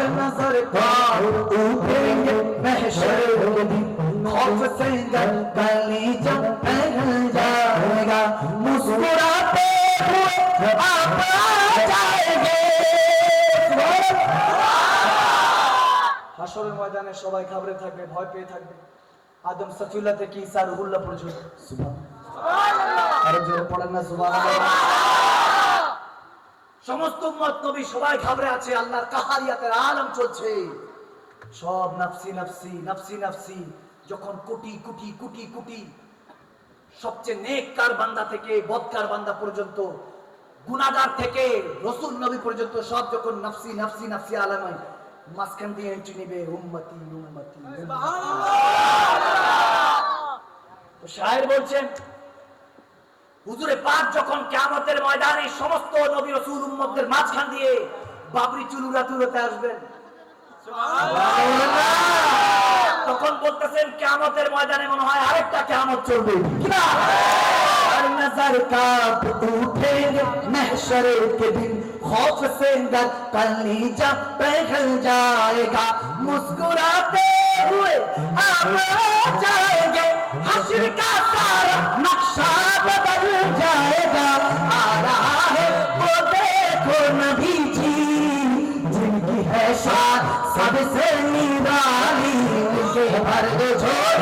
हर नजर का उठेंगे महशर के दिन खौफ से जब कलीजा पिघल जाएगा मुस्कुराते हुए आप आ जाएंगे হাসরের ময়দানে সবাই ঘাবড়ে থাকবে ভয় পেয়ে থাকবে আদম সফিউল্লাহ থেকে ঈসা রুহুল্লাহ পর্যন্ত আরো জোরে পড়েন না সুবহানাল্লাহ সমস্ত উম্মত নবী সবাই ঘাবড়ে আছে আল্লাহর কাহারিয়াতের আলম চলছে। সব নাফসি নাফসি নাফসি নাফসি যখন কোটি কোটি কোটি কোটি সবচেয়ে নেককার বান্দা থেকে বদকার বান্দা পর্যন্ত গুনাগার থেকে রসুল নবী পর্যন্ত সব যখন নাফসি নাফসি নাফসি আলামায় মাঝখান দিয়ে এন্ট্রি নেবে উম্মতি উম্মতি তো শায়ের বলছেন হুজুরে পাক যখন কেয়ামতের ময়দানে সমস্ত নবী রসুল উম্মতদের মাঝখান দিয়ে বাবরি চুলুরা তুলতে আসবেন। তখন বলতেছেন কেয়ামতের ময়দানে মনে হয় আরেকটা কেয়ামত চলবে। কিনা? हर नज़र काँप उठेंगे महशर के दिन। खौफ से डर कलीजा पिघल जाएगा। मुस्कुराते हुए जाएँगे। हश्र का सारा नक्शा बदल जाएगा। आ रहा है वो देखो नबी जी। जिनकी है शान सबसे निराली, उनके भर दो छोड़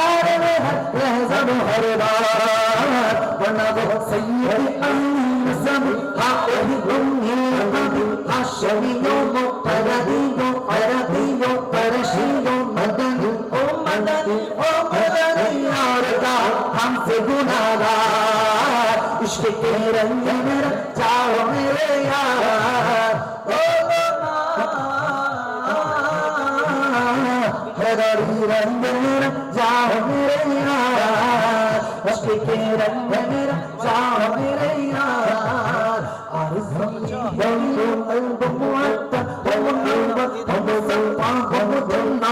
الهربات ونظر سيئا سمحا وهم حشمي مقتدي عربي قرشي مدني او مدني او مدني عرضا ہم سے گناہگار عشق کے رنگ میں چاہو میرے یار او رنگ میں چاہو میرے یار থেকে রক্ত মেরা চাহ মেরা আর সঙ্গে বন্ধু অল্প মুয়াত্তা হম নৌবত হম সল্পা হম জন্না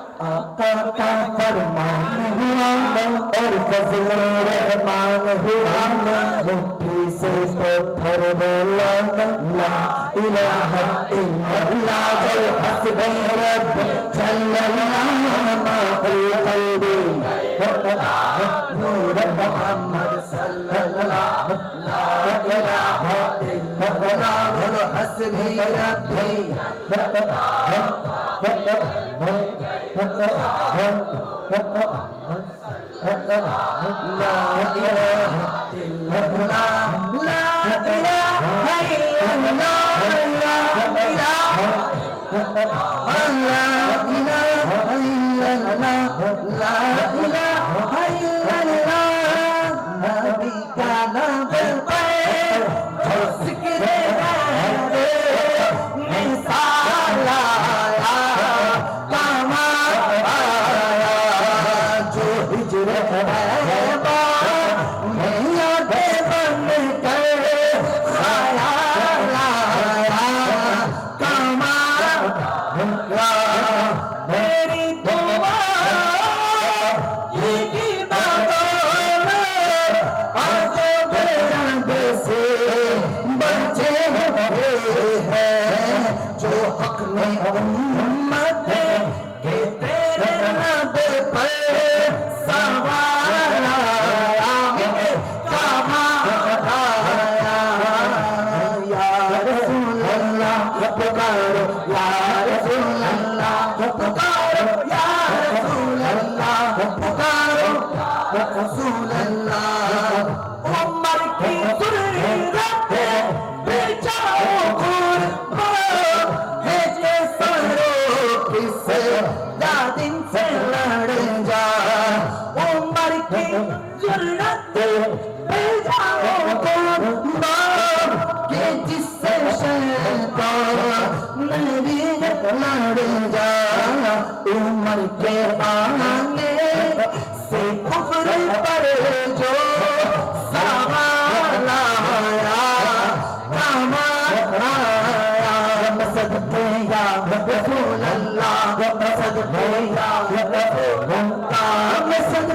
آقا کا فرمان ہوا اور فضل رحمان ہوا مٹی سے پتھر بولا لا الہ الا اللہ حسب رب جل اللہ ما فی قلبی نور محمد صلی اللہ لا الہ الا اللہ حسبي ربي لا إله إلا رسول اللہ عمر کی ضرورت ہے بیچاروں قربان ہے کہ سروں کی سے دادن سے لڑ جا عمر کی ضرورت ہے بیچاروں قربان घूमता घूमता मैं सद